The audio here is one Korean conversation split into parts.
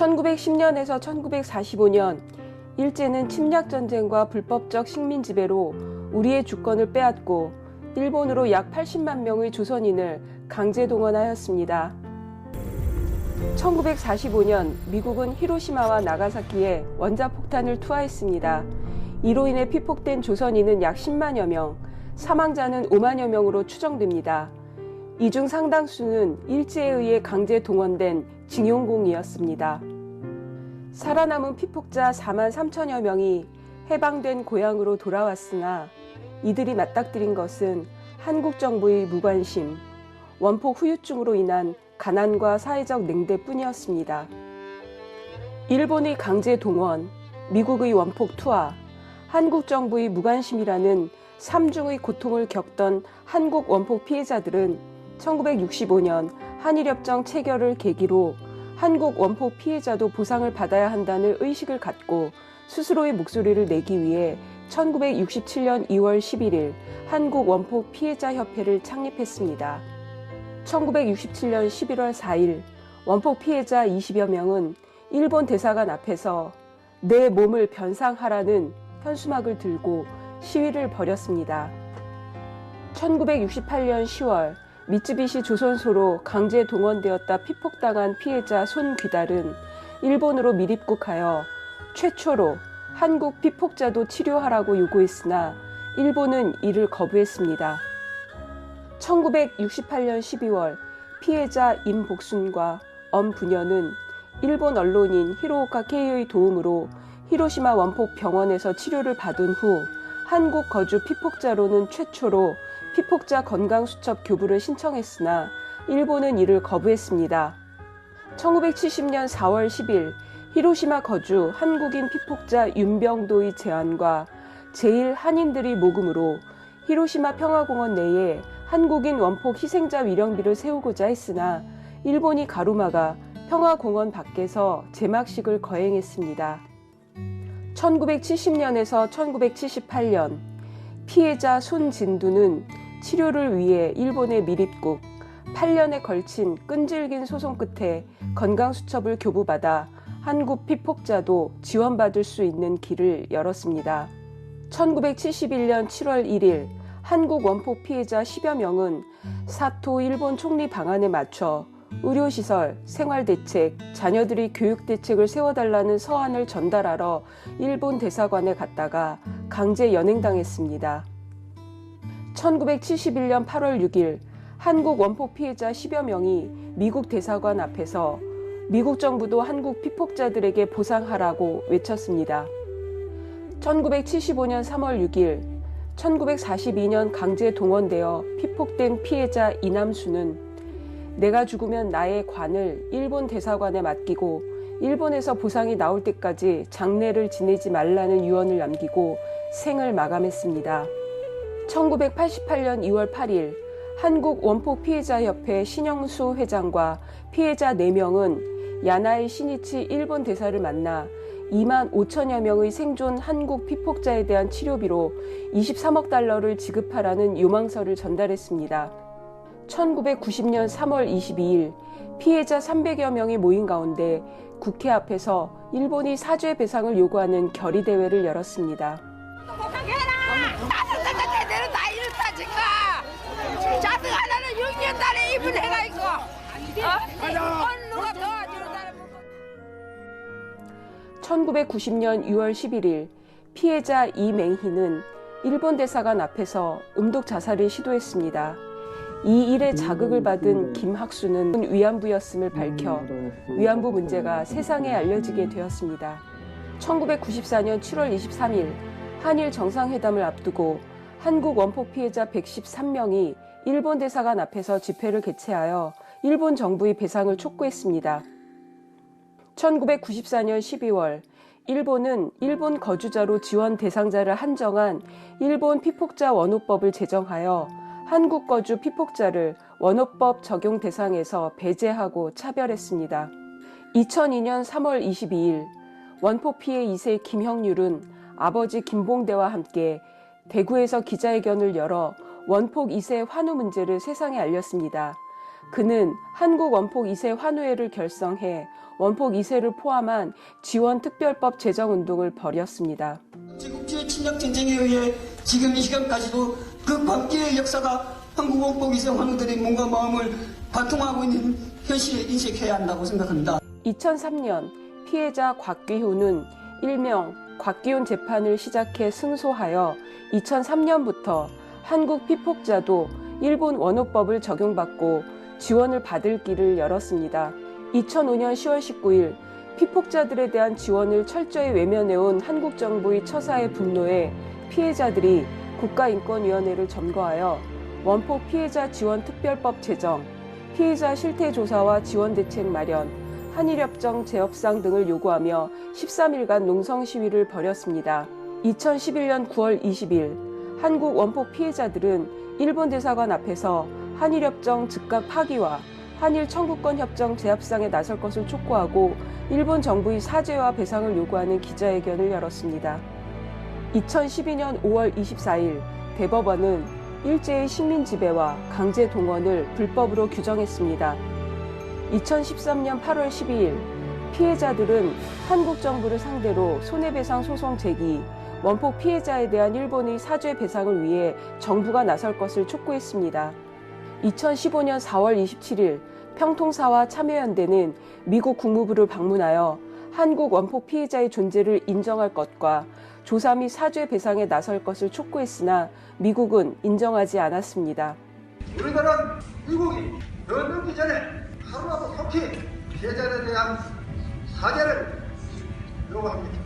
1910년에서 1945년 일제는 침략 전쟁과 불법적 식민 지배로 우리의 주권을 빼앗고 일본으로 약 80만 명의 조선인을 강제 동원하였습니다. 1945년 미국은 히로시마와 나가사키에 원자폭탄을 투하했습니다. 이로 인해 피폭된 조선인은 약 10만여 명, 사망자는 5만여 명으로 추정됩니다. 이 중 상당수는 일제에 의해 강제 동원된 징용공이었습니다. 살아남은 피폭자 4만 3천여 명이 해방된 고향으로 돌아왔으나 이들이 맞닥뜨린 것은 한국 정부의 무관심, 원폭 후유증으로 인한 가난과 사회적 냉대뿐이었습니다. 일본의 강제 동원, 미국의 원폭 투하, 한국 정부의 무관심이라는 삼중의 고통을 겪던 한국 원폭 피해자들은 1965년 한일협정 체결을 계기로 한국 원폭 피해자도 보상을 받아야 한다는 의식을 갖고 스스로의 목소리를 내기 위해 1967년 2월 11일 한국 원폭 피해자 협회를 창립했습니다. 1967년 11월 4일 원폭 피해자 20여 명은 일본 대사관 앞에서 내 몸을 변상하라는 현수막을 들고 시위를 벌였습니다. 1968년 10월 미쯔비시 조선소로 강제 동원되었다 피폭당한 피해자 손귀달은 일본으로 미립국하여 최초로 한국 피폭자도 치료하라고 요구했으나 일본은 이를 거부했습니다. 1968년 12월 피해자 임복순과 엄부녀는 일본 언론인 히로오카 케이의 도움으로 히로시마 원폭 병원에서 치료를 받은 후 한국 거주 피폭자로는 최초로 피폭자 건강수첩 교부를 신청했으나 일본은 이를 거부했습니다. 1970년 4월 10일 히로시마 거주 한국인 피폭자 윤병도의 제안과 제1 한인들의 모금으로 히로시마 평화공원 내에 한국인 원폭 희생자 위령비를 세우고자 했으나 일본이 가로막아 평화공원 밖에서 제막식을 거행했습니다. 1970년에서 1978년 피해자 손진두는 치료를 위해 일본에 미립국 8년에 걸친 끈질긴 소송 끝에 건강수첩을 교부받아 한국 피폭자도 지원받을 수 있는 길을 열었습니다. 1971년 7월 1일 한국 원폭 피해자 10여 명은 사토 일본 총리 방안에 맞춰 의료시설, 생활대책, 자녀들이 교육대책을 세워달라는 서한을 전달하러 일본 대사관에 갔다가 강제 연행당했습니다. 1971년 8월 6일 한국 원폭 피해자 10여 명이 미국 대사관 앞에서 미국 정부도 한국 피폭자들에게 보상하라고 외쳤습니다. 1975년 3월 6일 1942년 강제 동원되어 피폭된 피해자 이남수는 내가 죽으면 나의 관을 일본 대사관에 맡기고 일본에서 보상이 나올 때까지 장례를 지내지 말라는 유언을 남기고 생을 마감했습니다. 1988년 2월 8일 한국 원폭 피해자 협회 신영수 회장과 피해자 4명은 야나이 시니치 일본 대사를 만나 2만 5천여 명의 생존 한국 피폭자에 대한 치료비로 23억 달러를 지급하라는 요망서를 전달했습니다. 1990년 3월 22일 피해자 300여 명이 모인 가운데 국회 앞에서 일본이 사죄 배상을 요구하는 결의대회를 열었습니다. 해라! 나는 내가 제대로 다 이뤘다 지금! 자등 하나는 6년 달에 입을 해가 있고 어? 어느 누가 도와주는 사람 1990년 6월 11일 피해자 이맹희는 일본 대사관 앞에서 음독 자살을 시도했습니다. 이 일에 자극을 받은 김학수는 위안부였음을 밝혀 위안부 문제가 세상에 알려지게 되었습니다. 1994년 7월 23일 한일 정상회담을 앞두고 한국 원폭 피해자 113명이 일본 대사관 앞에서 집회를 개최하여 일본 정부의 배상을 촉구했습니다. 1994년 12월 일본은 일본 거주자로 지원 대상자를 한정한 일본 피폭자 원호법을 제정하여 한국 거주 피폭자를 원호법 적용 대상에서 배제하고 차별했습니다. 2002년 3월 22일 원폭 피해 2세 김형률은 아버지 김봉대와 함께 대구에서 기자회견을 열어 원폭 2세 환우 문제를 세상에 알렸습니다. 그는 한국 원폭 2세 환우회를 결성해 원폭 2세를 포함한 지원 특별법 제정 운동을 벌였습니다. 제국주의 침략 전쟁에 의해 지금 이 시간까지도 그 광기의 역사가 한국 원복 이세 환우들의 몸과 마음을 관통하고 있는 현실에 인식해야 한다고 생각합니다. 2003년 피해자 곽기훈은 일명 곽기훈 재판을 시작해 승소하여 2003년부터 한국 피폭자도 일본 원호법을 적용받고 지원을 받을 길을 열었습니다. 2005년 10월 19일 피폭자들에 대한 지원을 철저히 외면해온 한국 정부의 처사에 분노해 피해자들이 국가인권위원회를 점거하여 원폭 피해자 지원 특별법 제정, 피해자 실태 조사와 지원 대책 마련, 한일협정 재협상 등을 요구하며 13일간 농성 시위를 벌였습니다. 2011년 9월 20일 한국 원폭 피해자들은 일본 대사관 앞에서 한일협정 즉각 파기와 한일 청구권 협정 재협상에 나설 것을 촉구하고 일본 정부의 사죄와 배상을 요구하는 기자회견을 열었습니다. 2012년 5월 24일 대법원은 일제의 식민 지배와 강제 동원을 불법으로 규정했습니다. 2013년 8월 12일 피해자들은 한국 정부를 상대로 손해배상 소송 제기, 원폭 피해자에 대한 일본의 사죄 배상을 위해 정부가 나설 것을 촉구했습니다. 2015년 4월 27일 평통사와 참여연대는 미국 국무부를 방문하여 한국 원폭 피해자의 존재를 인정할 것과 조사 및 사죄 배상에 나설 것을 촉구했으나 미국은 인정하지 않았습니다. 우리나라는 미국이 넘기 전에 하루라도 속히 피해자에 대한 사죄를 요구합니다.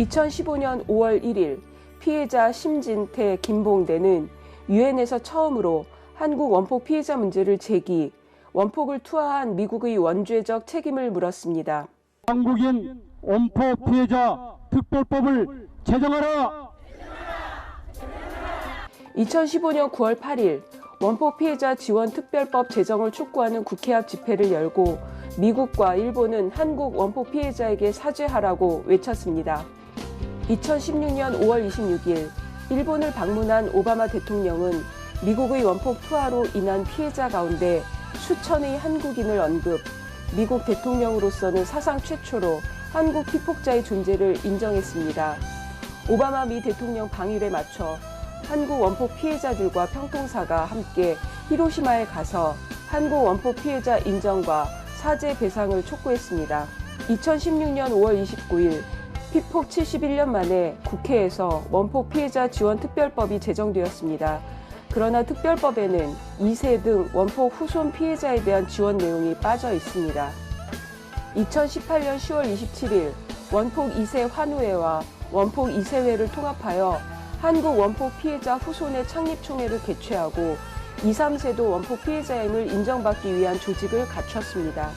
2015년 5월 1일 피해자 심진태, 김봉대는 유엔에서 처음으로 한국 원폭 피해자 문제를 제기, 원폭을 투하한 미국의 원죄적 책임을 물었습니다. 한국인 원포 피해자 특별법을 제정하라. 2015년 9월 8일 원폭 피해자 지원 특별법 제정을 촉구하는 국회 앞 집회를 열고 미국과 일본은 한국 원폭 피해자에게 사죄하라고 외쳤습니다. 2016년 5월 26일 일본을 방문한 오바마 대통령은 미국의 원폭 투하로 인한 피해자 가운데 수천의 한국인을 언급, 미국 대통령으로서는 사상 최초로 한국 피폭자의 존재를 인정했습니다. 오바마 미 대통령 방일에 맞춰 한국 원폭 피해자들과 평통사가 함께 히로시마에 가서 한국 원폭 피해자 인정과 사죄 배상을 촉구했습니다. 2016년 5월 29일 피폭 71년 만에 국회에서 원폭 피해자 지원 특별법이 제정되었습니다. 그러나 특별법에는 2세 등 원폭 후손 피해자에 대한 지원 내용이 빠져 있습니다. 2018년 10월 27일 원폭 2세 환우회와 원폭 2세회를 통합하여 한국 원폭 피해자 후손의 창립총회를 개최하고 2, 3세도 원폭 피해자임을 인정받기 위한 조직을 갖췄습니다.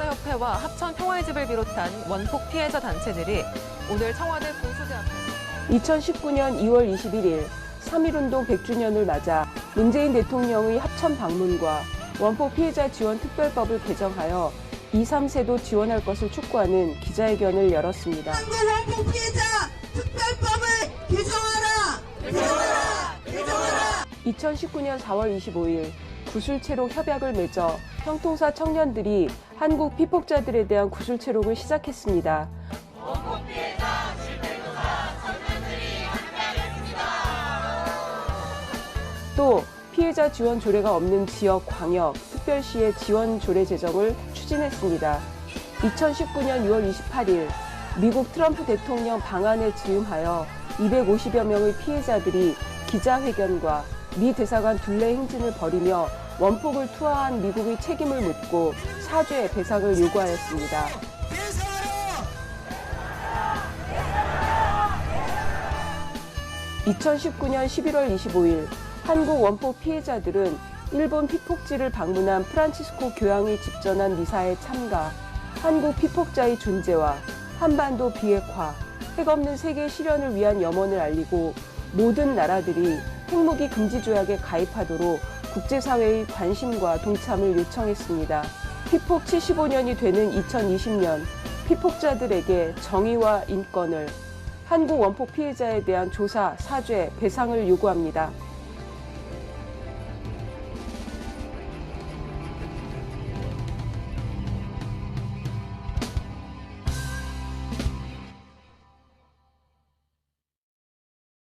원폭 피해자 협회와 합천 평화의 집을 비롯한 원폭 피해자 단체들이 오늘 청와대 공수대 앞에서 2019년 2월 21일 3.1운동 100주년을 맞아 문재인 대통령의 합천 방문과 원폭 피해자 지원 특별법을 개정하여 2, 3세도 지원할 것을 촉구하는 기자회견을 열었습니다. 한국 원폭 피해자 특별법을 개정하라! 개정하라! 개정하라! 2019년 4월 25일 구술체록 협약을 맺어 평통사 청년들이 한국 피폭자들에 대한 구술 체록을 시작했습니다. 또 피해자 지원 조례가 없는 지역, 광역, 특별시의 지원 조례 제정을 추진했습니다. 2019년 6월 28일 미국 트럼프 대통령 방한에 즈음하여 250여 명의 피해자들이 기자회견과 미 대사관 둘레 행진을 벌이며 원폭을 투하한 미국의 책임을 묻고 사죄 배상을 요구하였습니다. 2019년 11월 25일 한국 원폭 피해자들은 일본 피폭지를 방문한 프란치스코 교황이 집전한 미사에 참가, 한국 피폭자의 존재와 한반도 비핵화, 핵 없는 세계 실현을 위한 염원을 알리고 모든 나라들이 핵무기 금지 조약에 가입하도록 국제사회의 관심과 동참을 요청했습니다. 피폭 75년이 되는 2020년 피폭자들에게 정의와 인권을 한국 원폭 피해자에 대한 조사, 사죄, 배상을 요구합니다.